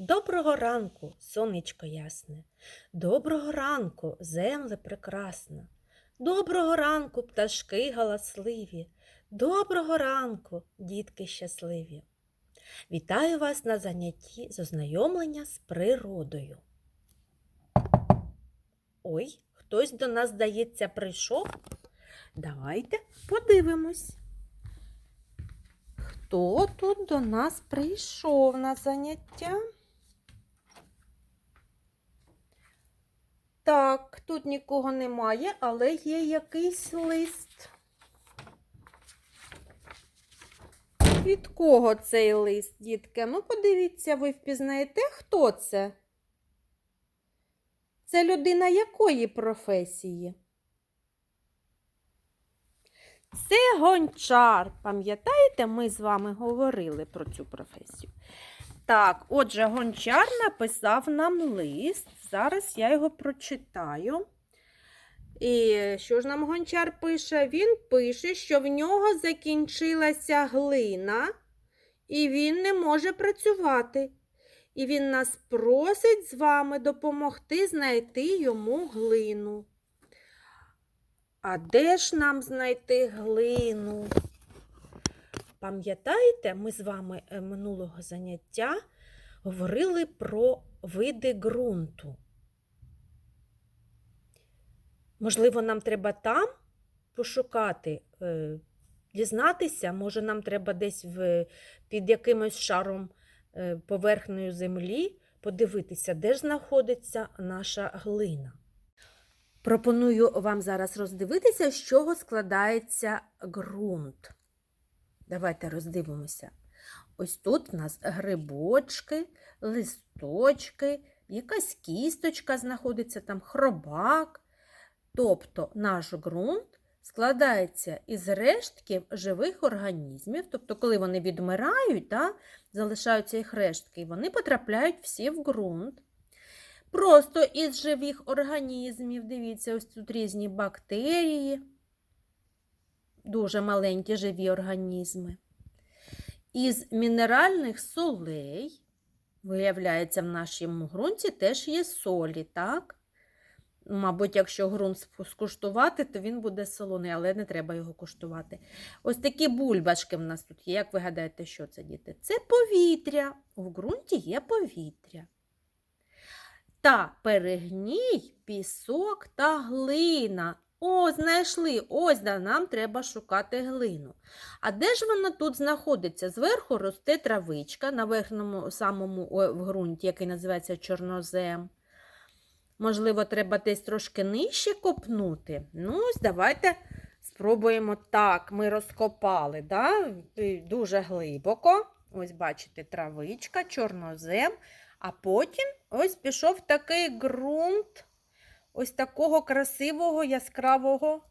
Доброго ранку, сонечко ясне, доброго ранку, земле прекрасна, доброго ранку, пташки галасливі, доброго ранку, дітки щасливі. Вітаю вас на занятті з ознайомлення з природою. Ой, хтось до нас, здається, прийшов. Давайте подивимось. Хто тут до нас прийшов на заняття? Так, тут нікого немає, але є якийсь лист. Від кого цей лист, дітки? Ну, подивіться, ви впізнаєте, хто це? Це людина якої професії? Це гончар. Пам'ятаєте, ми з вами говорили про цю професію. Так, отже, гончар написав нам лист. Зараз я його прочитаю. І що ж нам гончар пише? Він пише, що в нього закінчилася глина, і він не може працювати. І він нас просить з вами допомогти знайти йому глину. А де ж нам знайти глину? Пам'ятаєте, ми з вами е, минулого заняття говорили про види ґрунту. Можливо, нам треба там пошукати, е, дізнатися, може, нам треба десь в, під якимось шаром е, поверхнею землі подивитися, де ж знаходиться наша глина. Пропоную вам зараз роздивитися, з чого складається ґрунт. Давайте роздивимося. Ось тут в нас грибочки, листочки, якась кісточка знаходиться, там хробак. Тобто наш ґрунт складається із рештків живих організмів. Тобто, коли вони відмирають, да, залишаються їх рештки, вони потрапляють всі в ґрунт. Просто із живих організмів, дивіться, ось тут різні бактерії, дуже маленькі живі організми. Із мінеральних солей, виявляється, в нашому ґрунті теж є солі, так? Мабуть, якщо ґрунт скуштувати, то він буде солоний, але не треба його куштувати. Ось такі бульбашки в нас тут є. Як ви гадаєте, що це, діти? Це повітря. У ґрунті є повітря та перегній, пісок та глина. О, знайшли, ось да, нам треба шукати глину. А де ж вона тут знаходиться? Зверху росте травичка на верхньому самому ґрунті, який називається чорнозем. Можливо, треба десь трошки нижче копнути. Ну, ось давайте спробуємо так. Ми розкопали да? дуже глибоко. Ось, бачите, травичка, чорнозем. А потім ось пішов такий ґрунт ось такого красивого яскравого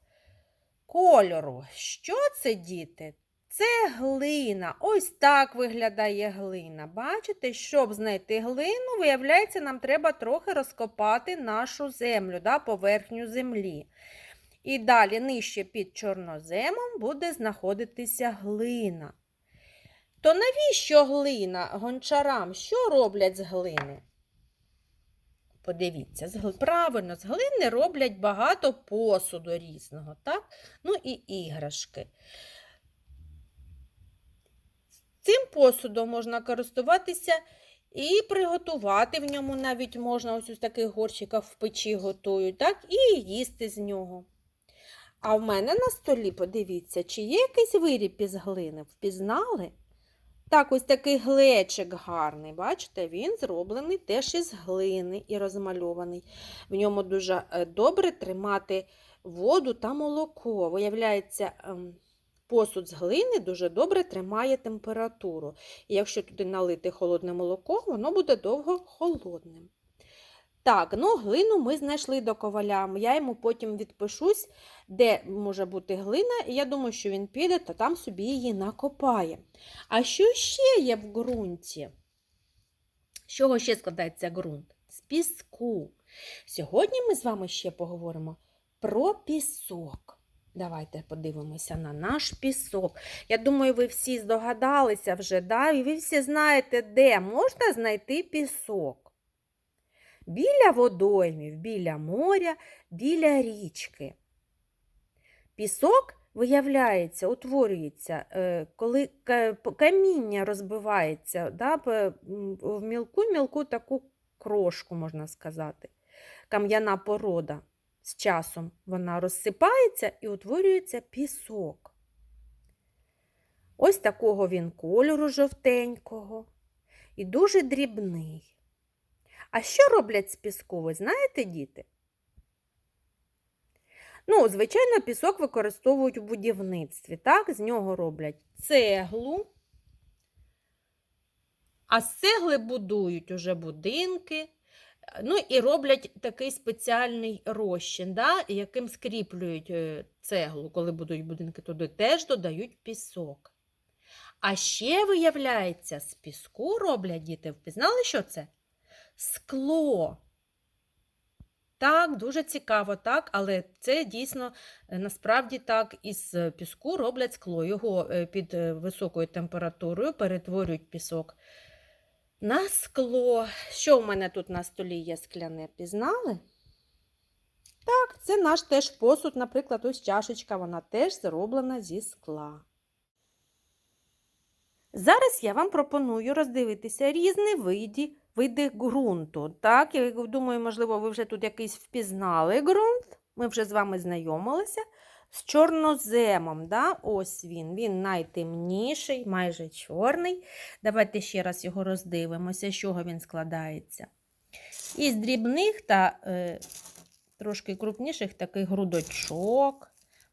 кольору. Що це, діти? Це глина. Ось так виглядає глина. Бачите, щоб знайти глину, виявляється, нам треба трохи розкопати нашу землю, да, поверхню землі. І далі нижче під чорноземом буде знаходитися глина. То навіщо глина гончарам? Що роблять з глини? Подивіться, правильно, з глини роблять багато посуду різного, так? Ну і іграшки. Цим посудом можна користуватися і приготувати в ньому навіть можна ось у таких горщиках в печі готують, так? І їсти з нього. А в мене на столі, подивіться, чи є якийсь виріб із глини? Впізнали? Так, ось такий глечик гарний, бачите, він зроблений теж із глини і розмальований. В ньому дуже е, добре тримати воду та молоко. Виявляється, ем, посуд з глини дуже добре тримає температуру. І якщо туди налити холодне молоко, воно буде довго холодним. Так, ну глину ми знайшли до коваля. Я йому потім відпишусь, де може бути глина, і я думаю, що він піде, то там собі її накопає. А що ще є в ґрунті? З чого ще складається ґрунт? З піску. Сьогодні ми з вами ще поговоримо про пісок. Давайте подивимося на наш пісок. Я думаю, ви всі здогадалися вже, да? і ви всі знаєте, де можна знайти пісок. Біля водоймів, біля моря, біля річки. Пісок виявляється, утворюється, е, коли каміння розбивається да, в мілку-мілку таку крошку, можна сказати. Кам'яна порода. З часом вона розсипається і утворюється пісок. Ось такого він кольору жовтенького і дуже дрібний. А що роблять з піску, ви знаєте, діти? Ну, звичайно, пісок використовують у будівництві. Так? З нього роблять цеглу. А з цегли будують уже будинки. Ну і роблять такий спеціальний розчин, да, яким скріплюють е, цеглу, коли будують будинки, туди теж додають пісок. А ще, виявляється, з піску роблять діти. Впізнали, що це? Скло. Так, дуже цікаво, так, але це дійсно е, насправді так із е, піску роблять скло. Його е, під високою температурою перетворюють пісок на скло. Що в мене тут на столі є скляне, пізнали? Так, це наш теж посуд, наприклад, ось чашечка, вона теж зроблена зі скла. Зараз я вам пропоную роздивитися різні види, види ґрунту. Так, я думаю, можливо, ви вже тут якийсь впізнали ґрунт. Ми вже з вами знайомилися з чорноземом. Да? Ось він. Він найтемніший, майже чорний. Давайте ще раз його роздивимося, з чого він складається. Із дрібних та е, трошки крупніших таких грудочок.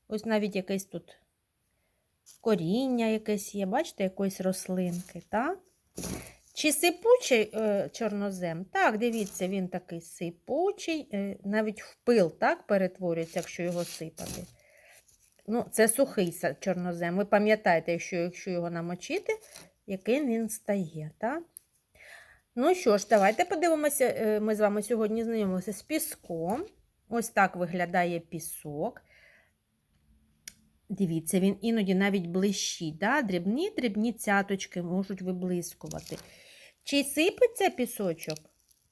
Ось навіть якесь тут коріння якесь є, бачите, якоїсь рослинки. так? Чи сипучий е, чорнозем? Так, дивіться, він такий сипучий, е, навіть в пил так, перетворюється, якщо його сипати. Ну, Це сухий чорнозем. Ви пам'ятаєте, якщо, якщо його намочити, яким він стає. так? Ну що ж, давайте подивимося. е, Ми з вами сьогодні знайомилися з піском. Ось так виглядає пісок. Дивіться, він іноді навіть блищить. Да? Дрібні дрібні цяточки можуть виблискувати. Чи сипеться пісочок?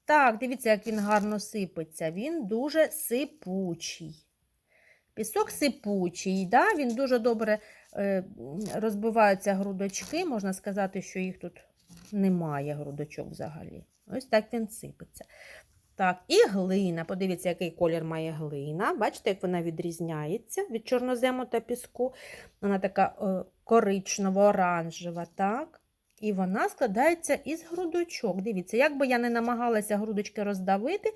Так, дивіться, як він гарно сипеться. Він дуже сипучий. Пісок сипучий, да? він дуже добре е, розбиваються грудочки. Можна сказати, що їх тут немає грудочок взагалі. Ось так він сипеться. Так, і глина. Подивіться, який колір має глина. Бачите, як вона відрізняється від чорнозему та піску. Вона така е, коричнево-оранжева, так? І вона складається із грудочок. Дивіться, як би я не намагалася грудочки роздавити,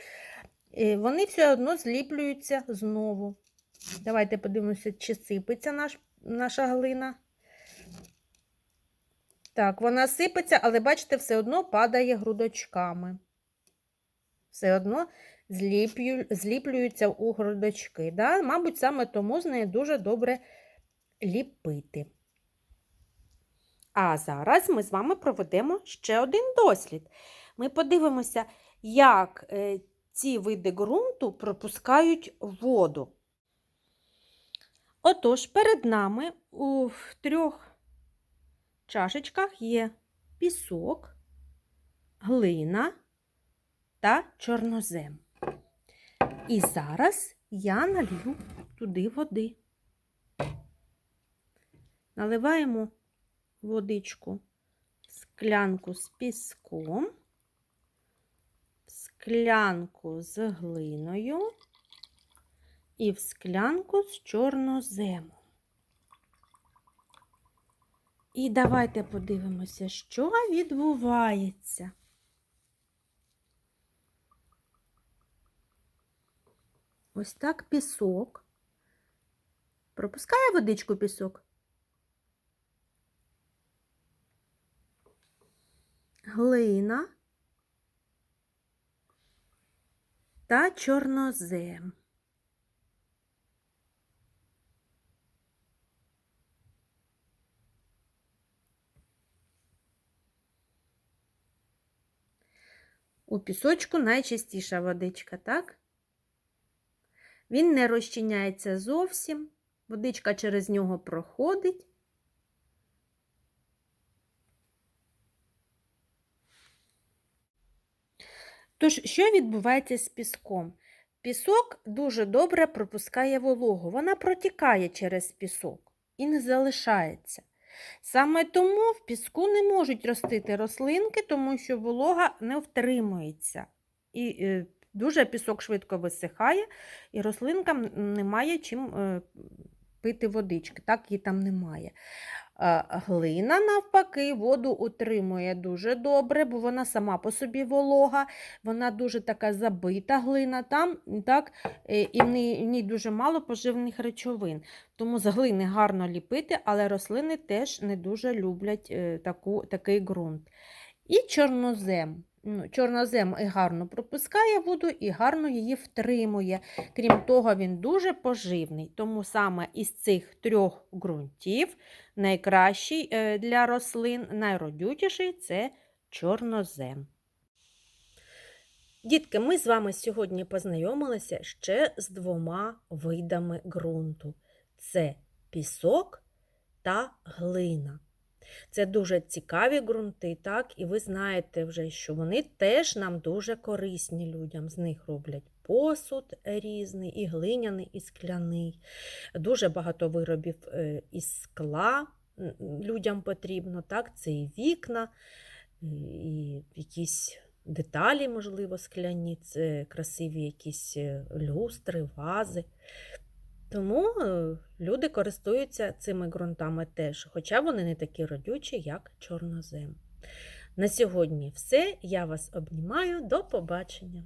е, вони все одно зліплюються знову. Давайте подивимося, чи сипеться наш, наша глина. Так, вона сипеться, але бачите, все одно падає грудочками. Все одно зліплю, зліплюються у грудочки. Да? Мабуть, саме тому з нею дуже добре ліпити. А зараз ми з вами проведемо ще один дослід. Ми подивимося, як е, ці види ґрунту пропускають воду. Отож, перед нами у трьох чашечках є пісок, глина та чорнозем. І зараз я налью туди води. Наливаємо водичку склянку з піском, склянку з глиною і в склянку з чорноземом. І давайте подивимося, що відбувається. Ось так пісок. Пропускає водичку пісок. Глина та чорнозем. У пісочку найчистіша водичка, так? Він не розчиняється зовсім, Водичка через нього проходить. Тож, що відбувається з піском? Пісок дуже добре пропускає вологу, вона протікає через пісок і не залишається. Саме тому в піску не можуть ростити рослинки, тому що волога не втримується. І е, дуже пісок швидко висихає, і рослинкам немає чим е, пити водички, так її там немає. Глина, навпаки, воду утримує дуже добре, бо вона сама по собі волога, вона дуже така забита глина там, так, е, і в ній, в ній дуже мало поживних речовин. Тому з глини гарно ліпити, але рослини теж не дуже люблять е, таку, такий ґрунт. І чорнозем. Ну, Чорнозем і гарно пропускає воду і гарно її втримує. Крім того, він дуже поживний. Тому саме із цих трьох ґрунтів найкращий е, для рослин, найродючіший це чорнозем. Дітки, ми з вами сьогодні познайомилися ще з двома видами ґрунту: це пісок та глина. Це дуже цікаві ґрунти, так, і ви знаєте вже, що вони теж нам дуже корисні людям. З них роблять посуд різний, і глиняний, і скляний. Дуже багато виробів е, із скла людям потрібно. Так, це і вікна, і якісь деталі, можливо, скляні, це красиві якісь е, люстри, вази. Тому е, люди користуються цими ґрунтами теж, хоча вони не такі родючі, як чорнозем. На сьогодні все. Я вас обнімаю. До побачення!